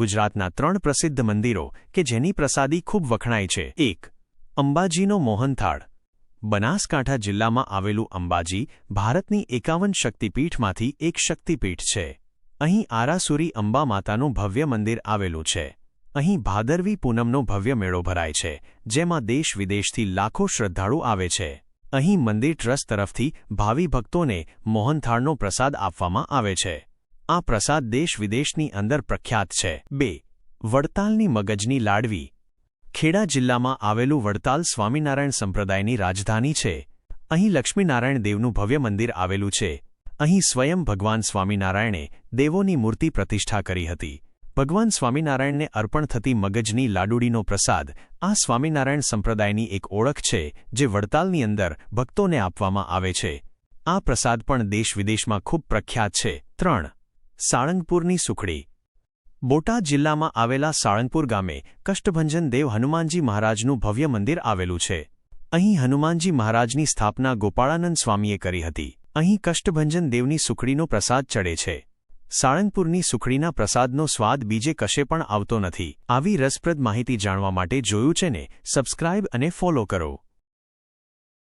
ગુજરાતના ત્રણ પ્રસિદ્ધ મંદિરો કે જેની પ્રસાદી ખૂબ વખણાય છે. એક, અંબાજીનો મોહનથાળ. બનાસકાંઠા જિલ્લામાં આવેલું અંબાજી ભારતની એકાવન શક્તિપીઠમાંથી એક શક્તિપીઠ છે. અહીં આરાસુરી અંબા માતાનું ભવ્ય મંદિર આવેલું છે. અહીં ભાદરવી પૂનમનો ભવ્ય મેળો ભરાય છે, જેમાં દેશ વિદેશથી લાખો શ્રદ્ધાળુ આવે છે. અહીં મંદિર ટ્રસ્ટ તરફથી ભાવિ ભક્તોને મોહનથાળનો પ્રસાદ આપવામાં આવે છે. આ પ્રસાદ દેશ વિદેશની અંદર પ્રખ્યાત છે. બે, વડતાલની મગજની લાડવી. ખેડા જિલ્લામાં આવેલું વડતાલ સ્વામિનારાયણ સંપ્રદાયની રાજધાની છે. અહીં લક્ષ્મીનારાયણ દેવનું ભવ્ય મંદિર આવેલું છે. અહીં સ્વયં ભગવાન સ્વામિનારાયણે દેવોની મૂર્તિ પ્રતિષ્ઠા કરી હતી. ભગવાન સ્વામિનારાયણને અર્પણ થતી મગજની લાડુડીનો પ્રસાદ આ સ્વામિનારાયણ સંપ્રદાયની એક ઓળખ છે, જે વડતાલની અંદર ભક્તોને આપવામાં આવે છે. આ પ્રસાદ પણ દેશ વિદેશમાં ખૂબ પ્રખ્યાત છે. ત્રણ સાળંગપુરની સુખડી. બોટાદ જિલ્લામાં આવેલા સાળંગપુર ગામે કષ્ટભંજન દેવ હનુમાનજી મહારાજનું ભવ્ય મંદિર આવેલું છે. અહીં હનુમાનજી મહારાજની સ્થાપના ગોપાળાનંદ સ્વામીએ કરી હતી. અહીં કષ્ટભંજન દેવની સુખડીનો પ્રસાદ ચડે છે. સાળંગપુરની સુખડીના પ્રસાદનો સ્વાદ બીજે કશે પણ આવતો નથી. આવી રસપ્રદ માહિતી જાણવા માટે જોયું છે ને, સબસ્ક્રાઇબ અને ફોલો કરો.